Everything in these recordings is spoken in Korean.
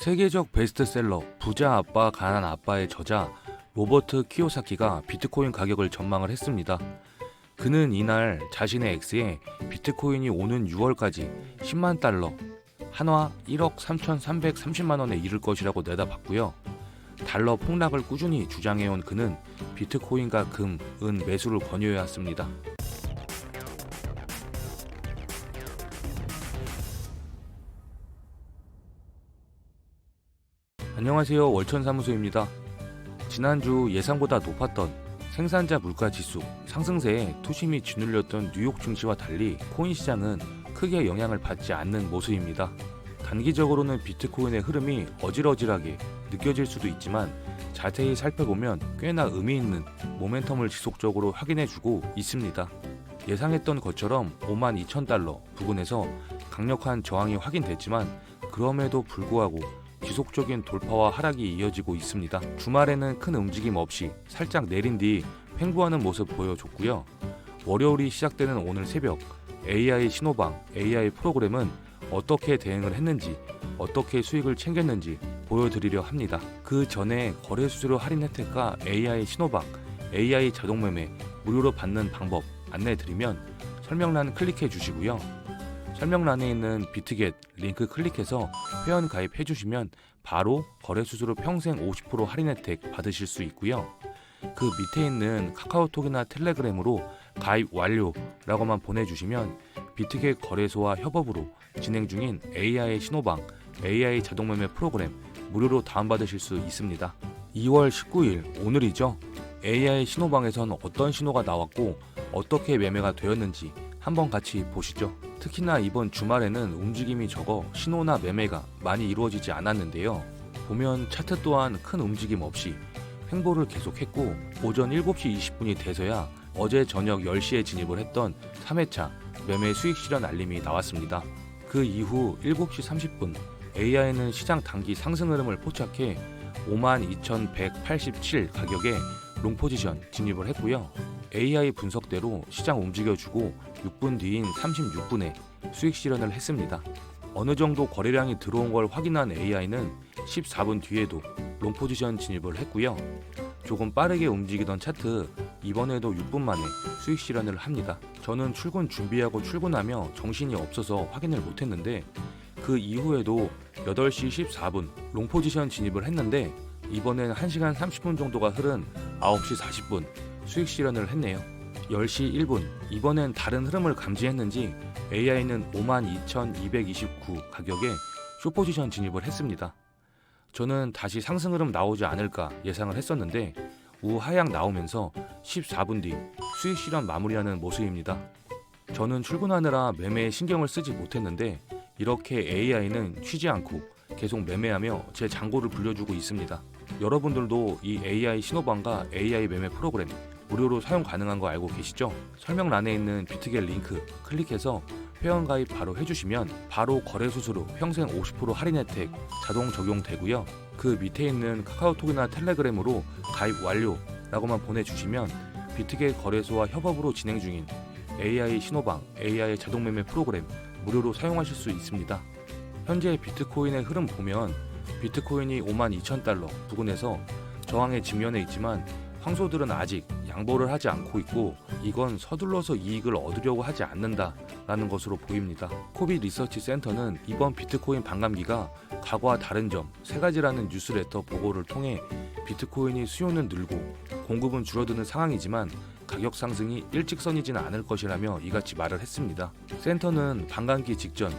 세계적 베스트셀러 부자 아빠 가난 아빠의 저자 로버트 키요사키가 비트코인 가격을 전망을 했습니다. 그는 이날 자신의 X에 비트코인이 오는 6월까지 10만 달러, 한화 1억 3,330만 원에 이를 것이라고 내다봤고요. 달러 폭락을 꾸준히 주장해온 그는 비트코인과 금, 은 매수를 권유해왔습니다. 안녕하세요. 월천사무소입니다. 지난주 예상보다 높았던 생산자 물가 지수 상승세에 투심이 짓눌렸던 뉴욕 증시와 달리 코인 시장은 크게 영향을 받지 않는 모습입니다. 단기적으로는 비트코인의 흐름이 어질어질하게 느껴질 수도 있지만 자세히 살펴보면 꽤나 의미 있는 모멘텀을 지속적으로 확인해주고 있습니다. 예상했던 것처럼 5만 2천 달러 부근에서 강력한 저항이 확인됐지만 그럼에도 불구하고 지속적인 돌파와 하락이 이어지고 있습니다. 주말에는 큰 움직임 없이 살짝 내린 뒤 횡보하는 모습 보여줬고요. 월요일이 시작되는 오늘 새벽 AI 신호방 AI 프로그램은 어떻게 대응을 했는지 어떻게 수익을 챙겼는지 보여드리려 합니다. 그 전에 거래 수수료 할인 혜택과 AI 신호방 AI 자동 매매 무료로 받는 방법 안내드리면 설명란 클릭해 주시고요. 설명란에 있는 비트겟 링크 클릭해서 회원 가입해 주시면 바로 거래 수수료 평생 50% 할인 혜택 받으실 수 있고요. 그 밑에 있는 카카오톡이나 텔레그램으로 가입 완료라고만 보내주시면 비트겟 거래소와 협업으로 진행 중인 AI 신호방 AI 자동매매 프로그램 무료로 다운받으실 수 있습니다. 2월 19일 오늘이죠. AI 신호방에선 어떤 신호가 나왔고 어떻게 매매가 되었는지 한번 같이 보시죠. 특히나 이번 주말에는 움직임이 적어 신호나 매매가 많이 이루어지지 않았는데요. 보면 차트 또한 큰 움직임 없이 횡보를 계속했고 오전 7시 20분이 돼서야 어제 저녁 10시에 진입을 했던 3회차 매매 수익 실현 알림이 나왔습니다. 그 이후 7시 30분 AI는 시장 단기 상승 흐름을 포착해 52,187 가격에 롱 포지션 진입을 했고요. AI 분석대로 시장 움직여주고 6분 뒤인 36분에 수익 실현을 했습니다. 어느 정도 거래량이 들어온 걸 확인한 AI는 14분 뒤에도 롱 포지션 진입을 했고요. 조금 빠르게 움직이던 차트 이번에도 6분 만에 수익 실현을 합니다. 저는 출근 준비하고 출근하며 정신이 없어서 확인을 못했는데 그 이후에도 8시 14분 롱 포지션 진입을 했는데 이번엔 1시간 30분 정도가 흐른 9시 40분 수익 실현을 했네요. 10시 1분 이번엔 다른 흐름을 감지했는지 AI는 52,229 가격에 쇼포지션 진입을 했습니다. 저는 다시 상승 흐름 나오지 않을까 예상을 했었는데 우하향 나오면서 14분 뒤 수익 실현 마무리하는 모습입니다. 저는 출근하느라 매매에 신경을 쓰지 못했는데 이렇게 AI는 쉬지 않고 계속 매매하며 제 잔고를 불려주고 있습니다. 여러분들도 이 AI 신호방과 AI 매매 프로그램 무료로 사용 가능한 거 알고 계시죠? 설명란에 있는 비트겟 링크 클릭해서 회원 가입 바로 해주시면 바로 거래 수수료 평생 50% 할인 혜택 자동 적용되고요. 그 밑에 있는 카카오톡이나 텔레그램으로 가입 완료라고만 보내주시면 비트겟 거래소와 협업으로 진행 중인 AI 신호방 AI 자동 매매 프로그램 무료로 사용하실 수 있습니다. 현재 비트코인의 흐름 보면 비트코인이 5만 2천 달러 부근에서 저항에 직면해 있지만 황소들은 아직 양보를 하지 않고 있고 이건 서둘러서 이익을 얻으려고 하지 않는다라는 것으로 보입니다. 코비 리서치 센터는 이번 비트코인 반감기가 과거와 다른 점 세 가지라는 뉴스레터 보고를 통해 비트코인이 수요는 늘고 공급은 줄어드는 상황이지만 가격 상승이 일직선이지는 않을 것이라며 이같이 말을 했습니다. 센터는 반감기 직전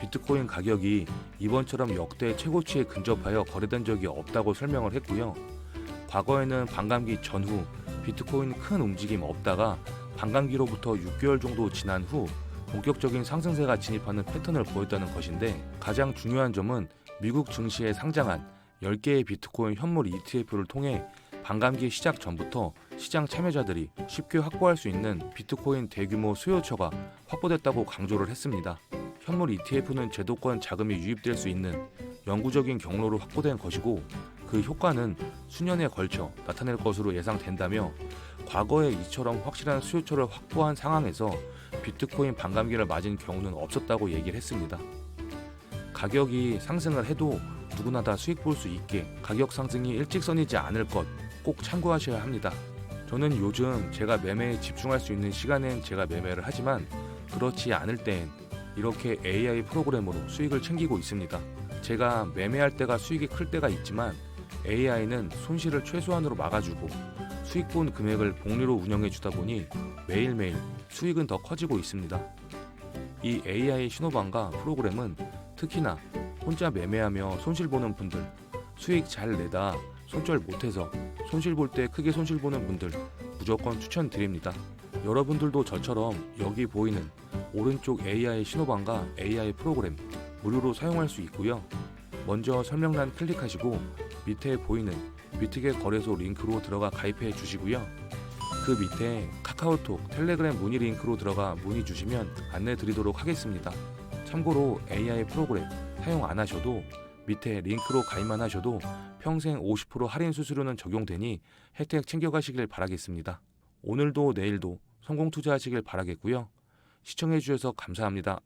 비트코인 가격이 이번처럼 역대 최고치에 근접하여 거래된 적이 없다고 설명을 했고요. 과거에는 반감기 전후 비트코인 큰 움직임 없다가 반감기로부터 6개월 정도 지난 후 본격적인 상승세가 진입하는 패턴을 보였다는 것인데 가장 중요한 점은 미국 증시에 상장한 10개의 비트코인 현물 ETF를 통해 반감기 시작 전부터 시장 참여자들이 쉽게 확보할 수 있는 비트코인 대규모 수요처가 확보됐다고 강조를 했습니다. 현물 ETF는 제도권 자금이 유입될 수 있는 영구적인 경로로 확보된 것이고 그 효과는 수년에 걸쳐 나타낼 것으로 예상된다며 과거에 이처럼 확실한 수요처를 확보한 상황에서 비트코인 반감기를 맞은 경우는 없었다고 얘기를 했습니다. 가격이 상승을 해도 누구나 다 수익 볼 수 있게 가격 상승이 일직선이지 않을 것 꼭 참고하셔야 합니다. 저는 요즘 제가 매매에 집중할 수 있는 시간엔 제가 매매를 하지만 그렇지 않을 땐 이렇게 AI 프로그램으로 수익을 챙기고 있습니다. 제가 매매할 때가 수익이 클 때가 있지만 AI는 손실을 최소한으로 막아주고 수익 본 금액을 복리로 운영해 주다 보니 매일매일 수익은 더 커지고 있습니다. 이 AI 신호방과 프로그램은 특히나 혼자 매매하며 손실 보는 분들, 수익 잘 내다 손절 못해서 손실 볼 때 크게 손실 보는 분들 무조건 추천드립니다. 여러분들도 저처럼 여기 보이는 오른쪽 AI 신호방과 AI 프로그램 무료로 사용할 수 있고요. 먼저 설명란 클릭하시고 밑에 보이는 비트겟 거래소 링크로 들어가 가입해 주시고요. 그 밑에 카카오톡, 텔레그램 문의 링크로 들어가 문의 주시면 안내 드리도록 하겠습니다. 참고로 AI 프로그램 사용 안 하셔도 밑에 링크로 가입만 하셔도 평생 50% 할인 수수료는 적용되니 혜택 챙겨가시길 바라겠습니다. 오늘도 내일도 성공 투자하시길 바라겠고요. 시청해 주셔서 감사합니다.